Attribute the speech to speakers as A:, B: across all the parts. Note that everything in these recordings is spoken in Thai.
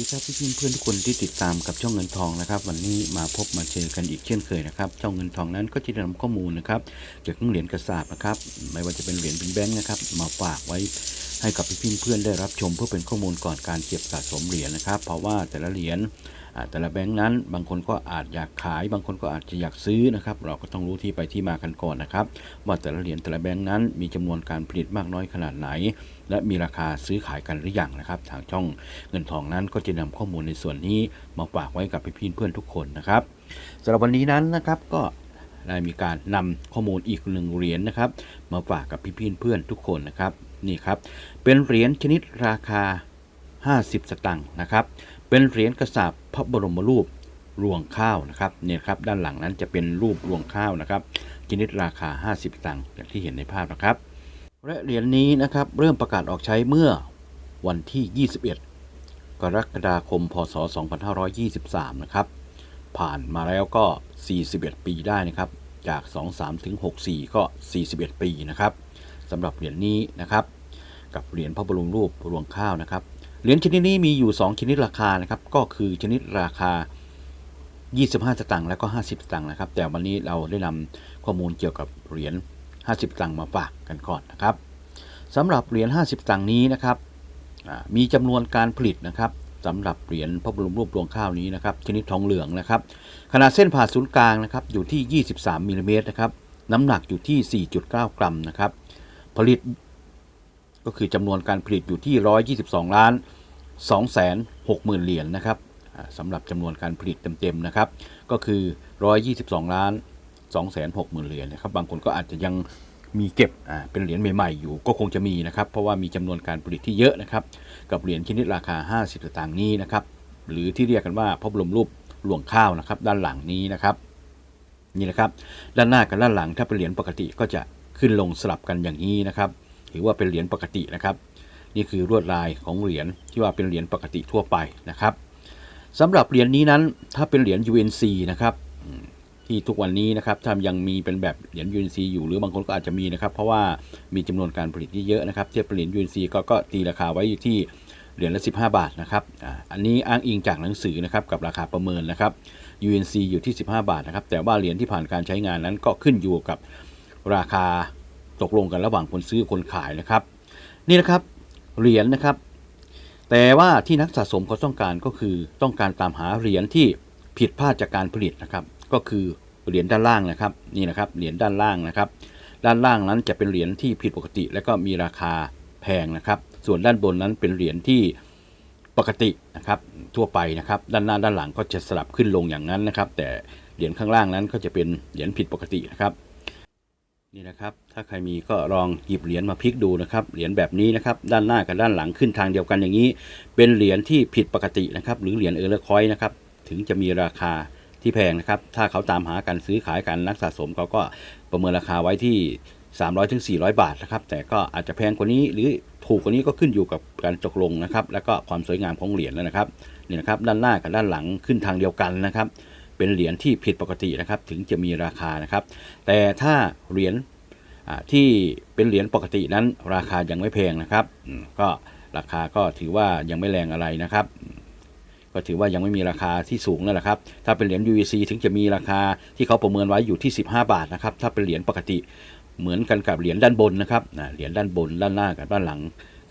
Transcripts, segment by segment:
A: ีครับพี่เพื่อนทุกคนที่ติดตามกับช่องเงินทองนะครับ วันนี้มาพบมาเจอกันอีกเช่นเคยนะครับช่องเงินทองนั้นก็จะนำข้อมูลนะครับเกี่ยวกับเหรียญกระสาบนะครับ ไม่ว่าจะเป็นเหรียญเป็นแบงค์นะครับ มาฝากไว้ ให้กับพี่เพื่อนๆได้รับชมเพื่อเป็นข้อมูลก่อนการเก็บสะสมเหรียญนะครับ เพราะว่าแต่ละเหรียญแต่ละแบงค์นั้น บางคนก็อาจอยากขาย บางคนก็อาจจะอยากซื้อนะครับ เราก็ต้องรู้ที่ไปที่มากันก่อนนะครับ ว่าแต่ละเหรียญแต่ละแบงค์นั้น มีจำนวนการผลิตมากน้อยขนาดไหน และมีราคาซื้อขายกันหรือยังนะครับ ทางช่องเงินทองนั้นก็จะนำข้อมูลในส่วนนี้มาฝากไว้กับพี่เพื่อนทุกคนนะครับสำหรับวันนี้นั้นนะครับก็ ได้มีการนำข้อมูลอีกหนึ่งเหรียญนะครับ มาฝากกับพี่ๆเพื่อนทุกคนนะครับนี่ครับ เป็นเหรียญชนิดราคา 50 สตังค์นะครับ เป็นเหรียญกระสาบพระบรมรูปรวงข้าวนะครับเนี่ยครับด้านหลังนั้นจะเป็นรูปรวงข้าวนะครับชนิดราคา 50 สตังค์อย่างที่เห็นในภาพนะครับ และเหรียญนี้นะครับเริ่มประกาศออกใช้เมื่อวันที่ 21 กรกฎาคม พศ 2523 นะครับ ผ่านมาแล้วก็ 41 ปีได้นะครับ จาก 23ถึง64 ก็ 41 ปีนะครับสำหรับเหรียญนี้นะครับ กับเหรียญพระบรมรูปรวงข้าวนะครับเหรียญชนิดนี้มีอยู่ 2 ชนิดราคานะครับ ก็คือชนิดราคา 25 สตางค์แล้วก็ 50 สตางค์นะครับ แต่วันนี้เราได้นำข้อมูลเกี่ยวกับเหรียญ 50 สตางค์มาฝากกันก่อนนะครับสำหรับเหรียญ 50 สตางค์นี้นะครับมีจำนวนการผลิตนะครับ สำหรับเหรียญพระบรมรูปรวงข้าวนี้นะครับชนิดทองเหลืองนะครับขนาดเส้นผ่าศูนย์กลางนะครับอยู่ที่ 23มิลลิเมตรนะครับน้ำหนักอยู่ที่ 4.9 กรัมนะครับผลิตก็คือจำนวนการผลิตอยู่ที่ 122 ล้าน2แสน6หมื่นเหรียญนะครับอ่าสำหรับจำนวนการผลิตเต็มๆนะครับก็คือ 122 ล้าน2แสน6หมื่นเหรียญนะครับบางคนก็อาจจะยัง มีเก็บอ่าเป็นเหรียญใหม่ๆอยู่ก็คงจะมีนะครับ เพราะว่ามีจำนวนการผลิตที่เยอะนะครับ กับเหรียญชนิดราคา 50สตางค์นี้นะครับ หรือที่เรียกกันว่าพระบรมรูปหลวงข้าวนะครับ ด้านหลังนี้นะครับนี่นะครับด้านหน้ากับด้านหลังถ้าเป็นเหรียญปกติก็จะขึ้นลงสลับกันอย่างนี้นะครับถือว่าเป็นเหรียญปกตินะครับ นี่คือลวดลายของเหรียญที่ว่าเป็นเหรียญปกติทั่วไปนะครับสำหรับเหรียญนี้นั้นถ้าเป็นเหรียญ UNC นะครับ ที่ทุกวันนี้นะครับถ้ายังมีเป็นแบบเหรียญ UNC อยู่หรือบางคนก็อาจจะมีนะครับ เพราะว่ามีจำนวนการผลิตที่เยอะนะครับเทียบเหรียญ UNC ก็ก็ตีราคาไว้อยู่ที่เหรียญละ 15 บาทนะครับอันนี้อ้างอิงจากหนังสือนะครับกับราคาประเมินนะครับ UNC อยู่ที่ 15 บาทนะครับแต่ว่าเหรียญที่ผ่านการใช้งานนั้นก็ขึ้นอยู่กับราคาตกลงกันระหว่างคนซื้อคนขายนะครับ นี่นะครับเหรียญนะครับ แต่ว่าที่นักสะสมเขาต้องการก็คือต้องการตามหาเหรียญที่ผิดพลาดจากการผลิตนะครับ ก็คือเหรียญด้านล่างนะครับนี่นะครับเหรียญด้านล่างนะครับ ด้านล่างนั้นจะเป็นเหรียญที่ผิดปกติ และก็มีราคาแพงนะครับ ส่วนด้านบนนั้นเป็นเหรียญที่ปกตินะครับทั่วไปนะครับ ด้านหน้าด้านหลังก็จะสลับขึ้นลงอย่างนั้นนะครับ แต่เหรียญข้างล่างนั้นก็จะเป็นเหรียญผิดปกตินะครับนี่นะครับ ถ้าใครมีก็ลองหยิบเหรียญมาพลิกดูนะครับ เหรียญแบบนี้นะครับ ด้านหน้ากับด้านหลังขึ้นทางเดียวกันอย่างนี้ เป็นเหรียญที่ผิดปกตินะครับ หรือเหรียญเออร์เลอร์คอยน์นะครับ ถึงจะมีราคา ที่แพงนะครับ ถ้าเขาตามหาการซื้อขายกันนักสะสมเขาก็ประเมินราคาไว้ที่ 300ถึง400 บาทนะครับ แต่ก็อาจจะแพงกว่านี้หรือถูกกว่านี้ก็ขึ้นอยู่กับการตกลงนะครับ แล้วก็ความสวยงามของเหรียญแล้วนะครับนี่นะครับ ด้านหน้ากับด้านหลังขึ้นทางเดียวกันนะครับ เป็นเหรียญที่ผิดปกตินะครับ ถึงจะมีราคานะครับ แต่ถ้าเหรียญที่เป็นเหรียญปกตินั้น ราคายังไม่แพงนะครับ ก็ราคาก็ถือว่ายังไม่แรงอะไรนะครับ ก็ถือว่ายังไม่มีราคาที่สูงนั่นแหละครับ ถ้าเป็นเหรียญ UVC ถึงจะมีราคาที่เขาประเมินไว้อยู่ที่ 15 บาทนะครับ ถ้าเป็นเหรียญปกติเหมือนกันกับเหรียญด้านบนนะครับเหรียญด้านบนด้านหน้ากับด้านหลัง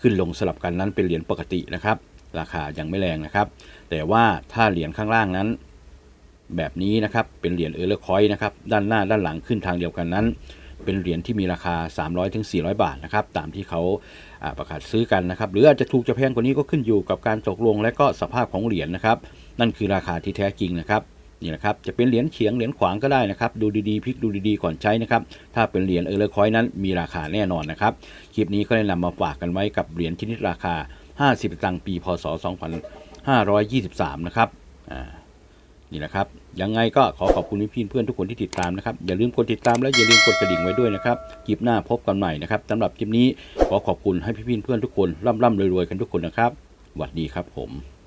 A: ขึ้นลงสลับกันนั้นเป็นเหรียญปกตินะครับ ราคายังไม่แรงนะครับ แต่ว่าถ้าเหรียญข้างล่างนั้น แบบนี้นะครับ เป็นเหรียญเออร์เลอร์คอยนะครับ ด้านหน้าด้านหลังขึ้นทางเดียวกันนั้น เป็นเหรียญที่มีราคา300ถึง400 บาทนะครับตามที่เขาประกาศซื้อกันนะครับหรืออาจจะถูกจะแพงกว่านี้ก็ขึ้นอยู่กับการตกลงและก็สภาพของเหรียญนะครับ นั่นคือราคาที่แท้จริงนะครับนี่นะครับจะเป็นเหรียญเฉียงเหรียญขวางก็ได้นะครับ ดูดีๆพลิกดูดีๆก่อนใช้นะครับถ้าเป็นเหรียญเออร์เลคอยนั้นมีราคาแน่นอนนะครับคลิปนี้ก็ได้นำมาฝากกันไว้กับเหรียญชนิดราคา 50ตังค์ปีพศ 2523 นะครับอ่า นี่แหละครับ ยังไงก็ขอขอบคุณพี่เพื่อนทุกคนที่ติดตามนะครับ อย่าลืมกดติดตามและอย่าลืมกดกระดิ่งไว้ด้วยนะครับคลิปหน้าพบกันใหม่นะครับสำหรับคลิปนี้ขอขอบคุณให้พี่เพื่อนทุกคนร่ำๆรวยๆกันทุกคนนะครับสวัสดีครับผม